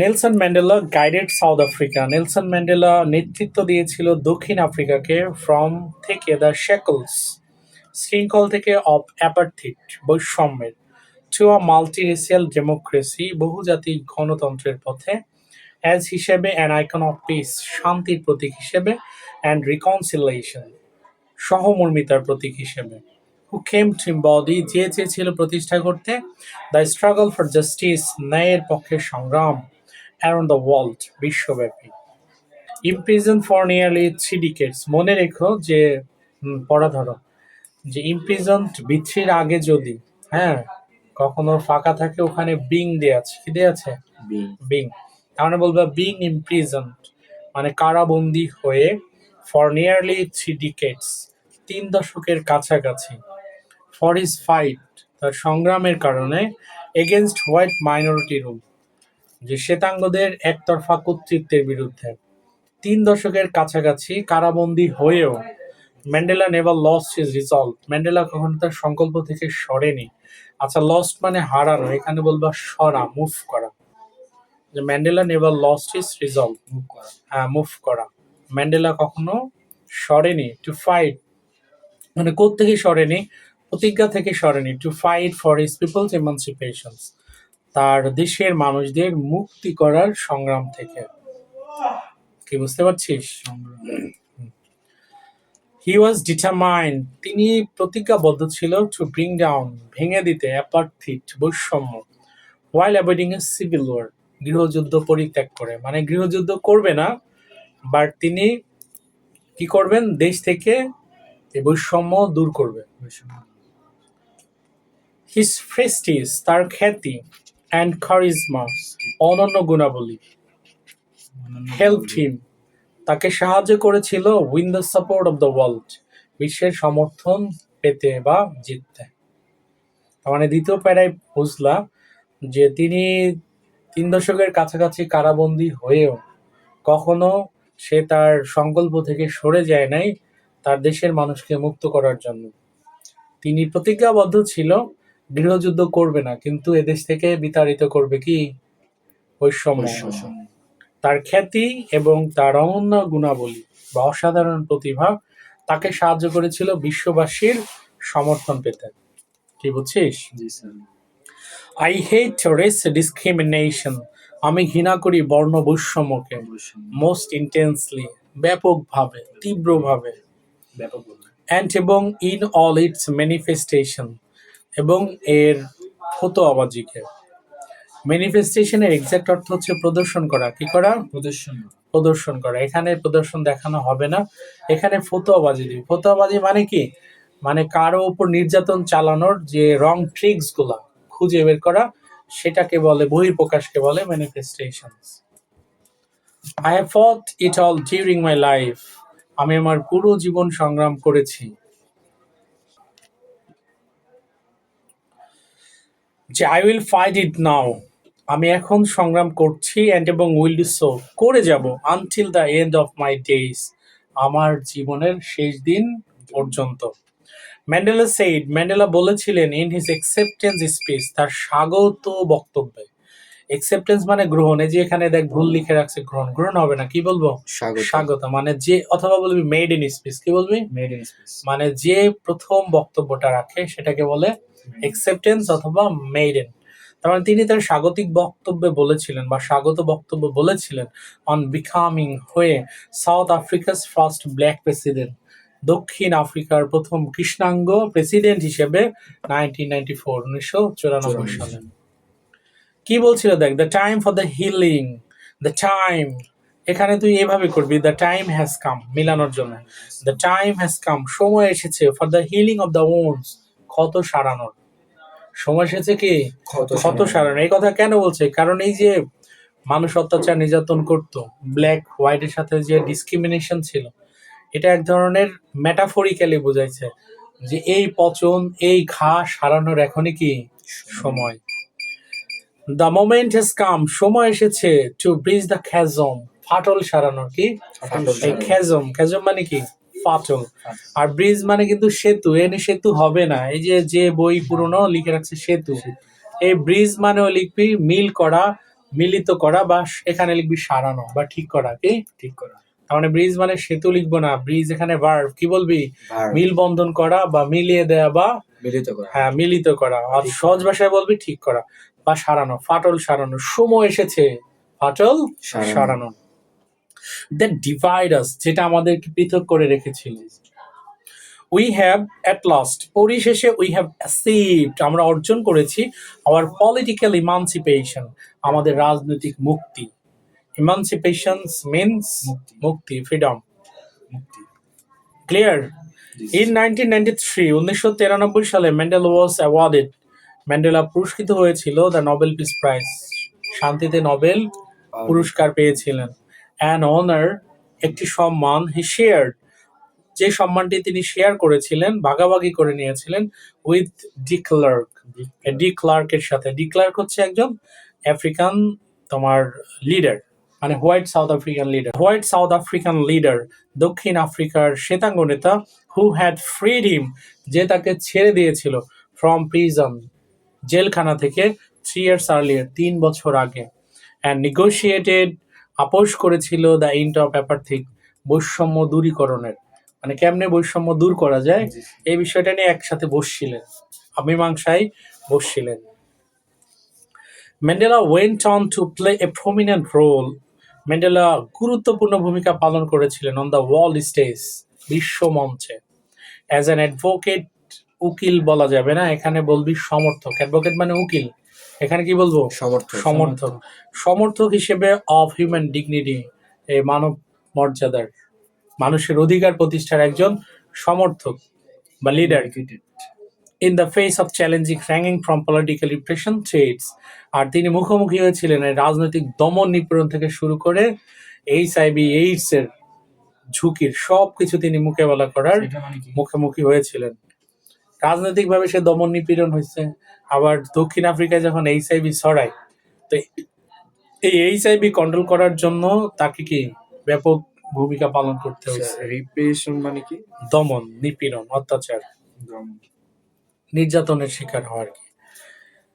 Nelson Mandela guided South Africa. Nelson Mandela নেতৃত্ব দিয়েছিল দক্ষিণ আফ্রিকাকে ফ্রম থেকে দ্য শেকলস শৃঙ্খল থেকে অব অ্যাপার্থিট বৈষম্যের। টু আ মাল্টিরেসিয়াল ডেমোক্রেসি বহুজাতিক গণতন্ত্রের পথে অ্যাজ হিসেবে অ্যান আইকন অফ পিস শান্তির প্রতীক হিসেবে অ্যান্ড রিকনসিলেশন সহমর্মিতার প্রতীক হিসেবে। হু কেম টু বডি যে চেয়েছিল প্রতিষ্ঠা করতে দ্য স্ট্রাগল ফর জাস্টিস ন্যায়ের পক্ষে সংগ্রাম। অ্যারাউন্ড দ্য ওয়ার্ল্ড বিশ্বব্যাপী। Imprison for nearly three decades মনে রেখো যে পড়া ধরো। যে ইমপ্রিজন বিচ্ছির আগে যদি হ্যাঁ কখনো ফাঁকা থাকে ওখানে বিং দেয়া আছে। কি দেয়া আছে? বিং। তার মানে বলবা বিং ইমপ্রিজন মানে কারাবন্দী হয়ে ফর নিয়ারলি থ্রি ডিকেটস তিন দশকের কাছাকাছি ফর ইজ ফাইট তার সংগ্রামের কারণে এগেনস্ট হোয়াইট মাইনরিটি রুল যে শ্বেতাঙ্গদের একতরফা কর্তৃত্বের বিরুদ্ধে। তিন দশকের কাছাকাছি কারাবন্দী হয়েও Mandela never lost his resolve Mandela কখনো তার সংকল্প থেকে সরেনি। আচ্ছা লস্ট মানে হারানো। এখানে বলবা সরা মুভ করা। যে Mandela never lost his resolve হ্যাঁ মুভ করা। ম্যান্ডেলা কখনো সরেনি। To fight. মানে থেকে সরেনি? প্রতিজ্ঞা থেকে সরেনি। To fight for his peoples emancipations তার দেশের মানুষদের মুক্তি করার সংগ্রাম থেকে। কি বুঝতে পারছিস? হি ওয়াজ ডিটারমাইন্ড তিনি প্রতিজ্ঞাবদ্ধ ছিল টু ব্রিং ডাউন ভেঙে দিতে অ্যাপার্থিট বৈষম্য while avoiding a civil war গৃহযুদ্ধ পরিত্যাগ করে। মানে গৃহযুদ্ধ করবে না বাট তিনি কি করবেন? দেশ থেকে এই বৈষম্য দূর করবে। হিস ফ্রেস্টিস তার খ্যাতি অ্যান্ড খারিজমা অনন্য গুণাবলী। হেল্প হিম তাকে সাহায্য করেছিল win the support of the world বিশ্বের সমর্থন পেতে বা জিততে। মানে দ্বিতীয় প্যারায় বুঝলা যে তিনি তিন দশকের কাছাকাছি কারাবন্দী হয়েও কখনো সে তার সংকল্প থেকে সরে যায় নাই, তার দেশের মানুষকে মুক্ত করার জন্য। তিনি প্রতিজ্ঞাবদ্ধ ছিল গৃহযুদ্ধ করবে না কিন্তু এদেশ থেকে বিতাড়িত করবে কি? বৈষম্য। তার খ্যাতি এবং তার অনন্য গুণাবলী বা অসাধারণ প্রতিভা তাকে সাহায্য করেছিল বিশ্ববাসীর সমর্থন পেতে। কি বুঝছিস? আই হেট রেস ডিসক্রিমিনেশন আমি ঘৃণা করি বর্ণ বৈষম্যকে মোস্ট ইন্টেন্সলি ব্যাপকভাবে তীব্রভাবে। ব্যাপক অ্যান্ড এবং ইন অল ইটস ম্যানিফেস্টেশন এবং এর ফতো আবাজিকে। ম্যানিফেস্টেশনের এক্সাক্ট অর্থ হচ্ছে প্রদর্শন করা। কি করা? প্রদর্শন। প্রদর্শন করা। এখানে প্রদর্শন দেখানো হবে না। এখানে ফতোয়াবাজি দিবি। ফতোয়াবাজি মানে কি? মানে কারও উপর নির্যাতন চালানোর যে রং ট্রিক্সগুলা খুঁজে বের করা সেটাকে বলে বহিঃপ্রকাশকে বলে manifestation I have fought it all during my life আমি আমার পুরো জীবন সংগ্রাম করেছি। যে I will fight it now আমি এখন সংগ্রাম করছি অ্যান্ড এবং উইল ডু সো করে যাব until the end of my days আমার জীবনের শেষ দিন পর্যন্ত। ম্যান্ডেলা সেইড ম্যান্ডেলা বলেছিলেন ইন হিজ অ্যাকসেপ্টেন্স স্পিচ তার স্বাগত বক্তব্যে। অ্যাকসেপ্টেন্স মানে গ্রহণ এই যে এখানে দেখ ভুল লিখে রাখছে গ্রহণ। গ্রহণ হবে না কি বলব? স্বাগত। স্বাগত মানে যে অথবা বলবি মেড ইন স্পিচ কি বলবি? মেড ইন স্পিচ মানে যে প্রথম বক্তব্যটা রাখে সেটাকে বলে অ্যাকসেপ্টেন্স অথবা মেইডেন তার মানে তিনি তার স্বাগতিক বক্তব্যে বলেছিলেন বা স্বাগত বক্তব্য বলেছিলেন অন বিকামিং হয়ে South Africa's first black president দক্ষিণ আফ্রিকার প্রথম কৃষ্ণাঙ্গ প্রেসিডেন্ট হিসেবে নাইনটিন নাইনটি ফোর উনিশশো চুরানব্বই সালে। কি বলছিল দেখ the time for the healing the time এখানে তুই এভাবে করবি দ্য টাইম হ্যাজ কাম মিলানোর জন্য। দ্য টাইম হ্যাজ কাম সময় এসেছে for the healing of the wounds ক্ষত সারানোর। সময় এসেছে কি? ক্ষত সারানো। এই কথা কেন বলছে? কারণ এই যে মানুষ অত্যাচার নির্যাতন করত ব্ল্যাক হোয়াইটের সাথে যে ডিসক্রিমিনেশন ছিল এটা এক ধরনের মেটাফরিক্যালি বোঝাইছে যে এই পচন এই ঘা সারানোর এখনই কি? সময়। দ্য মোমেন্ট হ্যাজ কাম সময় এসেছে টু ব্রিজ দ্য খ্যাজম ফাটল সারানোর কি? এই খ্যাজম খ্যাজম মানে কি? ফাটল আর ব্রিজ মানে কিন্তু সেতু এনে সেতু হবে না। এই যে যে বই পুরনো লিখে রাখছে সেতু। এই ব্রিজ মানেও লিখবি মিল করা মিলিত করা বা এখানে লিখবি সারানো বা ঠিক করা। কি? ঠিক করা। তার মানে ব্রিজ মানে সেতু লিখব না। ব্রিজ এখানে ভার্ব কি বলবি? মিল বন্ধন করা বা মিলিয়ে দেয়া বা মিলিত করা। হ্যাঁ মিলিত করা। আর সহজ ভাষায় বলবি ঠিক করা বা সারানো ফাটল সারানো। সময় এসেছে। ফাটল সারানো। দ্যাট ডিভাইড আস যেটা আমাদেরকে পৃথক করে রেখেছিল। উই হ্যাভ অ্যাট লাস্ট পরিশেষে উই হ্যাভ অ্যাসিভড আমরা অর্জন করেছি আওয়ার পলিটিক্যাল ইমানসিপেশন আমাদের রাজনৈতিক মুক্তি। ইমানসিপেশন মিনস মুক্তি। মুক্তি। Freedom clear in nineteen ninety three উনিশশো তিরানব্বই সালে ম্যান্ডেল ওয়াজ অ্যাওয়ার্ডেড ম্যান্ডেলা পুরস্কৃত হয়েছিল দ্য নোবেল পিস প্রাইজ শান্তিতে নোবেল পুরস্কার পেয়েছিলেন। অ্যান অনার একটি সম্মান হি শেয়ার যে সম্মানটি তিনি শেয়ার করেছিলেন ভাগাভাগি করে নিয়েছিলেন উইথ ডি ক্লার্ক ডি ক্লার্কের সাথে। ডি ক্লার্ক হচ্ছে একজন আফ্রিকান তোমার লিডার মানে white South African leader white South African leader দক্ষিণ আফ্রিকার শ্বেতাঙ্গ নেতা হু হ্যাড ফ্রিড হিম যে তাকে ছেড়ে দিয়েছিল ফ্রম প্রিজন জেলখানা থেকে থ্রি ইয়ার্স আর্লিয়ার তিন বছর আগে অ্যান্ড নেগোশিয়েটেড আপোষ করেছিল দ্য ইন্ট অফ অ্যাপার্থিক বৈষম্য দূরীকরণের। মানে কেমনে বৈষম্য দূর করা যায়? এই বিষয়টা নিয়ে একসাথে বসছিলেন। মীমাংসায় বসছিলেন। Mandela went on to play a prominent role Mandela গুরুত্বপূর্ণ ভূমিকা পালন করেছিলেন অন দ্য ওয়ার্ল্ড স্টেজ বিশ্ব মঞ্চে। অ্যাজ অ্যান অ্যাডভোকেট উকিল বলা যাবে না? এখানে বলবি সমর্থক। অ্যাডভোকেট মানে উকিল। এখানে কি বলব? সমর্থক সমর্থক। সমর্থক। হিসেবে অফ হিউম্যান ডিগনিটি এই মানব মর্যাদার মানুষের অধিকার প্রতিষ্ঠার একজন সমর্থক বা leader. In the face of challenging hanging from political repression threats আর তিনি মুখোমুখি হয়েছিলেন এই রাজনৈতিক দমন নিপীড়ন থেকে শুরু করে এইচ আইভি এইডস এর ঝুঁকির সব কিছু তিনি মোকাবেলা করার মানে মুখোমুখি হয়েছিলেন। রাজনৈতিকভাবে সে দমন নিপীড়ন হয়েছে। আবার দক্ষিণ আফ্রিকায় যখন এইচ আইভি ছড়ায় তো এই এইচ আইভি কন্ট্রোল করার জন্য তাকে কি ব্যাপক ভূমিকা পালন করতে হয়েছে? রিপ্রেশন মানে কি? দমন নিপীড়ন অত্যাচার। নির্যাতনের শিকার হওয়ার কি।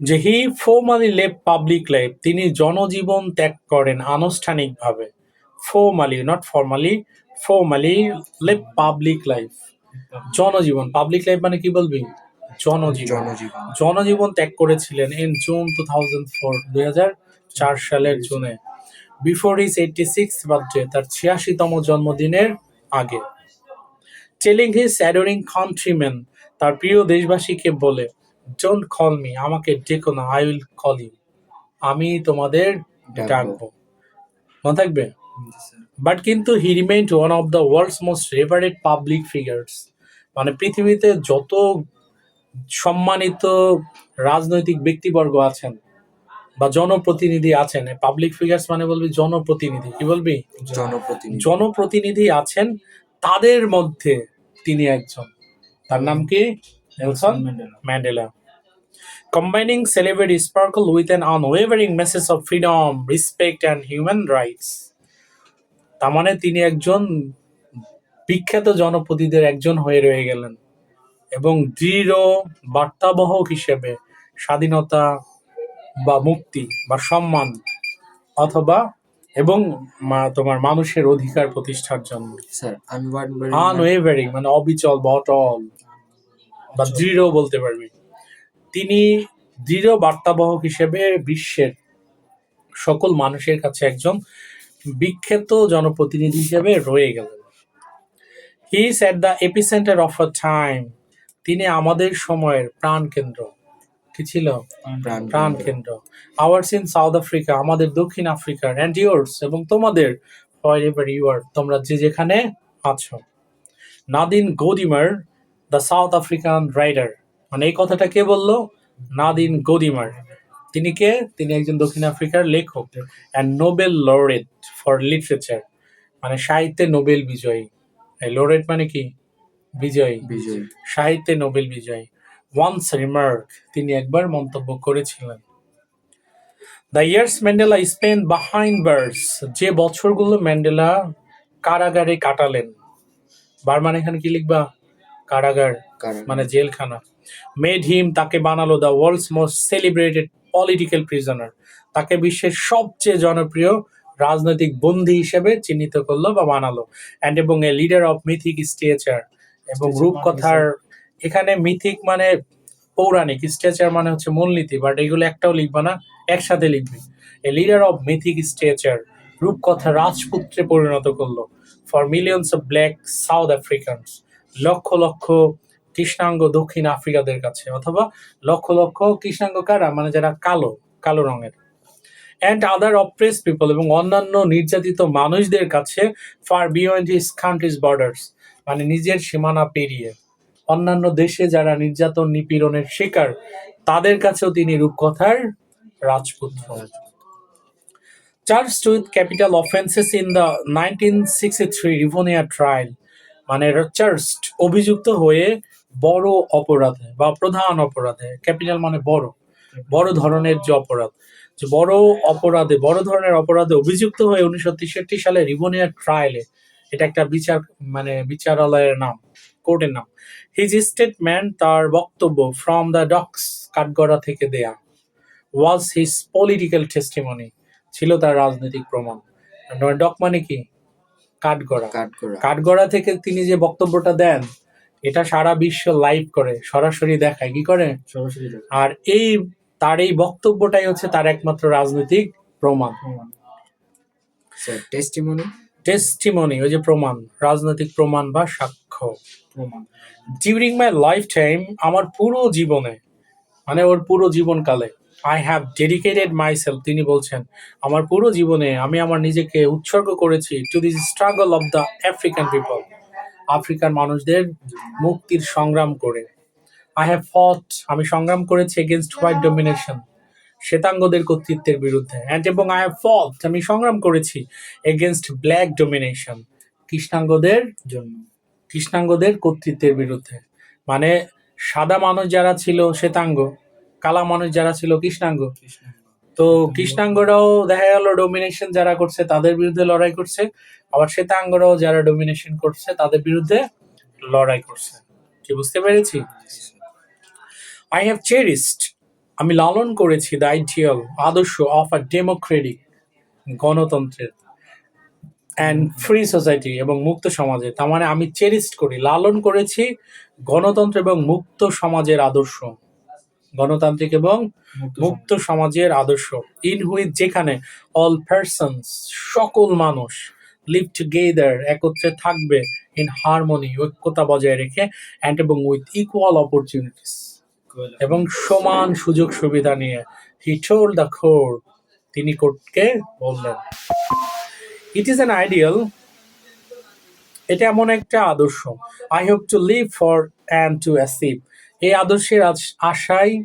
যে he formally leave public life তিনি জনজীবন ত্যাগ করেন আনুষ্ঠানিকভাবে। Formally not formally formally leave public life. জনজীবন পাবলিক লাইফ মানে কি বলবি? জনজীবন। জনজীবন। ত্যাগ করেছিলেন in June two thousand four দুই হাজার চার সালের জুনে। Before his eighty six birthday তার ছিয়াশিতম জন্মদিনের আগে। টেলিং হিজ অ্যাডোরিং কান্ট্রিম্যান তার প্রিয় দেশবাসীকে বলে ডোন্ট কল মি আমাকে ডেকো না আই উইল কল ইউ আমি তোমাদের ডাকবো। মনে থাকবে? বাট কিন্তু he remain one of the world's most revered public figures মানে পৃথিবীতে যত সম্মানিত রাজনৈতিক ব্যক্তিবর্গ আছেন বা জনপ্রতিনিধি আছেন পাবলিক ফিগার্স মানে বলবি জনপ্রতিনিধি কি বলবি? জনপ্রতিনিধি। জনপ্রতিনিধি আছেন তাদের মধ্যে তিনি একজন। তার নাম কি? Nelson Mandela. Mandela. Combining celebrity sparkle with an unwavering message of freedom respect and human rights তার মানে তিনি একজন বিখ্যাত জনপতিদের একজন হয়ে রয়ে গেলেন এবং দৃঢ় বার্তাবহক হিসেবে স্বাধীনতা বা মুক্তি বা সম্মান অথবা এবং তোমার মানুষের অধিকার প্রতিষ্ঠার জন্য। আনওয়েভারিং মানে অবিচল বা অটল বা দৃঢ় বলতে পারবি। তিনি দৃঢ় বার্তাবাহক হিসেবে বিশ্বের সকল মানুষের কাছে একজন বিখ্যাত জনপ্রতিনিধি হিসেবে রয়ে গেলেন। He is at the epicentre of a time তিনি আমাদের সময়ের প্রাণ কেন্দ্র কি ছিল? প্রাণ প্রাণ কেন্দ্র আওয়ার্স ইন সাউথ আফ্রিকা আমাদের দক্ষিণ আফ্রিকার অ্যান্ড ইয়োর্স এবং তোমাদের এভার ইউ আর তোমরা যে যেখানে আছো। Nadine Gordimer the South African writer মানে এই কথাটা কে বলল? নাদিন গদিমার। তিনি কে? তিনি একজন দক্ষিণ আফ্রিকার লেখক and Nobel laureate for literature মানে সাহিত্যে নোবেল বিজয়ী। লরেট মানে কি? বিজয়ী। বিজয়ী। সাহিত্যে নোবেল বিজয়ী। ওয়ান্স রিমার্ক তিনি একবার মন্তব্য করেছিলেন। The years Mandela spent behind bars যে বছরগুলো ম্যান্ডেলা কারাগারে কাটালেন। বার মানে এখানে কি লিখবা? কারাগার মানে জেলখানা। মেড হিম তাকে বানালো the world's most celebrated political prisoner তাকে বিশ্বের সবচেয়ে জনপ্রিয় রাজনৈতিক বন্দী হিসেবে চিহ্নিত করল বা বানালো। অ্যান্ড এবং a leader of mythic stature এবং রূপকথার এখানে মিথিক মানে পৌরাণিক স্টেচার মানে হচ্ছে মূলনীতি বাট এগুলো একটাও লিখবা না একসাথে লিখবে। A leader of mythic stature রূপকথা রাজপুত্রে পরিণত করল। For millions of black South Africans লক্ষ লক্ষ কৃষ্ণাঙ্গ দক্ষিণ আফ্রিকাদের কাছে, অথবা লক্ষ লক্ষ কৃষ্ণাঙ্গ কারা? মানে যারা কালো কালো রঙের। অ্যান্ড আদার অপ্রেস পিপল এবং অন্যান্য নির্যাতিত মানুষদের কাছে far beyond his country's borders মানে নিজের সীমানা পেরিয়ে। অন্যান্য দেশে যারা নির্যাতন নিপীড়নের শিকার, তাদের কাছেও তিনি রূপকথার রাজপুত্র। Charged with capital offences in the nineteen sixty three Rivonia trial মানে চার্জড অভিযুক্ত হয়ে বড় অপরাধে বা প্রধান অপরাধে ক্যাপিটাল মানে বড় বড় ধরনের যে অপরাধ যে বড় অপরাধে বড় ধরনের অপরাধে অভিযুক্ত হয়ে উনিশশো তেষট্টি সালে রিভোনিয়া ট্রায়ালে এটা একটা বিচার মানে বিচারালয়ের নাম কোর্টের নাম হিজ স্টেটমেন্ট তার বক্তব্য ফ্রম দ্য ডক্স কাঠগড়া থেকে দেয়া ওয়াজ হিজ পলিটিক্যাল টেস্টিমনি ছিল তার রাজনৈতিক প্রমাণ। ডক মানে কি? কাঠগড়া। কাঠগড়া থেকে তিনি যে বক্তব্যটা দেন এটা সারা বিশ্ব লাইভ করে সরাসরি দেখায় কি করে? সরাসরি আর এই তার এই বক্তব্যটাই হচ্ছে তার একমাত্র রাজনৈতিক প্রমাণ। টেস্টিমনি টেস্টিমনি ওই যে প্রমাণ রাজনৈতিক প্রমাণ বা সাক্ষ্য। প্রমাণ। ডিউরিং মাই লাইফ টাইম আমার পুরো জীবনে মানে ওর পুরো জীবনকালে I have dedicated myself তিনি বলছেন আমার পুরো জীবনে আমি আমার নিজেকে উৎসর্গ করেছি to this struggle of the African people আফ্রিকার মানুষদের মুক্তির সংগ্রাম করে। আই হ্যাভ ফট আমি সংগ্রাম করেছি এগেনস্ট হোয়াইট ডমিনেশন শ্বেতাঙ্গদের কর্তৃত্বের বিরুদ্ধে। অ্যান্ড এবং আই হ্যাভ ফট আমি সংগ্রাম করেছি এগেনস্ট ব্ল্যাক ডমিনেশন কৃষ্ণাঙ্গদের জন্য। কৃষ্ণাঙ্গদের কর্তৃত্বের বিরুদ্ধে। মানে সাদা মানুষ যারা ছিল শ্বেতাঙ্গ, কালা মানুষ যারা ছিল কৃষ্ণাঙ্গ কৃষ্ণ তো কৃষ্ণাঙ্গরাও দেখা গেল ডোমিনেশন যারা করছে, তাদের বিরুদ্ধে লড়াই করছে। আবার শ্বেতাঙ্গরাও যারা ডোমিনেশন করছে, তাদের বিরুদ্ধে লড়াই করছে। কি, বুঝতে পেরেছি? আই হ্যাভ চেরিস্ট আমি লালন করেছি দ্য আইডিয়াল আদর্শ অফ আ ডেমোক্রেটিক গণতন্ত্রের অ্যান্ড ফ্রি সোসাইটি এবং মুক্ত সমাজে। তার মানে আমি চেরিস্ট করি, লালন করেছি গণতন্ত্র এবং মুক্ত সমাজের আদর্শ। গণতান্ত্রিক এবং মুক্ত সমাজের আদর্শ। ইন হুইচ যেখানে অল পার্সনস সকল মানুষ লিভ টুগেদার একত্রে থাকবে ইন হারমোনি ঐক্যতা বজায় রেখে অ্যান্ড এবং উইথ ইকুয়াল অপরচুনিটিস এবং সমান সুযোগ সুবিধা নিয়ে হি টোল্ড দ্য কোর্ট তিনি কোর্টকে বললেন। ইট ইজ অ্যান আইডিয়াল এটা এমন একটা আদর্শ। I hope to live for and to achieve এই আদর্শের আশ- আশায়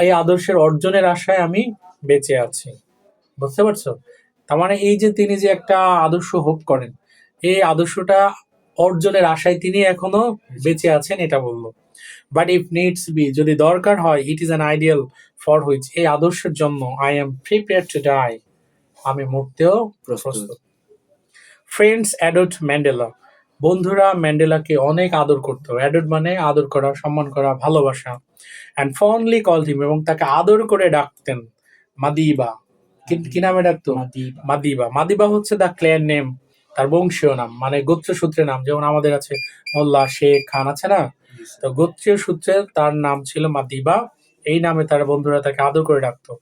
এই আদর্শের অর্জনের আশায় আমি বেঁচে আছি। বুঝতে পারছ? তার মানে এই যে তিনি যে একটা আদর্শ হোপ করেন এই আদর্শটা অর্জনের আশায় তিনি এখনও বেঁচে আছেন এটা বলল। বাট ইফ নিডস বি যদি দরকার হয় it is an ideal for which এই আদর্শের জন্য I am prepare to die আমি মরতেও প্রস্তুত। প্রস্তুত। ফ্রেন্ডস অ্যাডল্ট ম্যান্ডেলা বন্ধুরা ম্যান্ডেলাকে অনেক আদর করতো। অ্যাডল্ট মানে আদর করা সম্মান করা ভালোবাসা। অ্যান্ড ফনলি কল হিম এবং তাকে আদর করে ডাকতেন মাদিবা। কি- কি নামে ডাকতো? মাদিবা। মাদিবা। মাদিবা হচ্ছে দ্য ক্ল্যান নেম তার বংশীয় নাম মানে গোত্র সূত্রে নাম। যেমন আমাদের আছে মোল্লা শেখ খান আছে না? তো গোত্রীয় সূত্রে তার নাম ছিল মাদিবা। এই নামে তার বন্ধুরা তাকে আদর করে ডাকতো।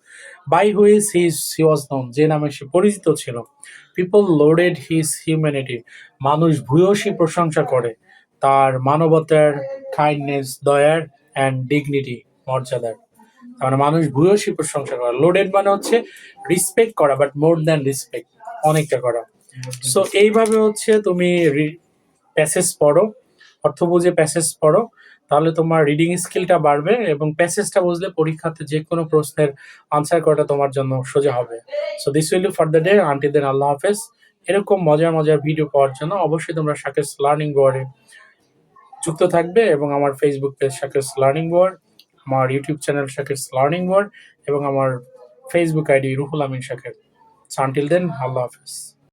বাই হুইস হিজ হি ওয়াজ নন যে নামে সে পরিচিত ছিল। পিপল লোডেড হিজ হিউম্যানিটি মানুষ ভূয়সী প্রশংসা করে। তার মানবতার কাইন্ডনেস দয়ার অ্যান্ড ডিগনিটি মর্যাদার। তার মানে মানুষ ভূয়সী প্রশংসা করে। লোডেড মানে হচ্ছে রিসপেক্ট করা বাট মোর দ্যান রিসপেক্ট অনেকটা করা। সো এইভাবে হচ্ছে তুমি প্যাসেজ পড়ো। অর্থ বুঝে প্যাসেজ পড়ো। তাহলে তোমার রিডিং স্কিলটা বাড়বে এবং প্যাসেজটা বুঝলে পরীক্ষাতে যে কোনো প্রশ্নের আনসার করাটা তোমার জন্য সোজা হবে। So this will for the day until then আল্লাহ হাফেজ। এরকম মজার মজার ভিডিও পাওয়ার জন্য অবশ্যই তোমরা শাকেস লার্নিং বোর্ডে যুক্ত থাকবে এবং আমার ফেসবুক পেজ শাকেস লার্নিং বোর্ড আমার ইউটিউব চ্যানেল শাকেস লার্নিং বোর্ড এবং আমার ফেসবুক আইডি রুহুল আমিন শাকের আনটিল দেন আল্লাহ হাফেজ।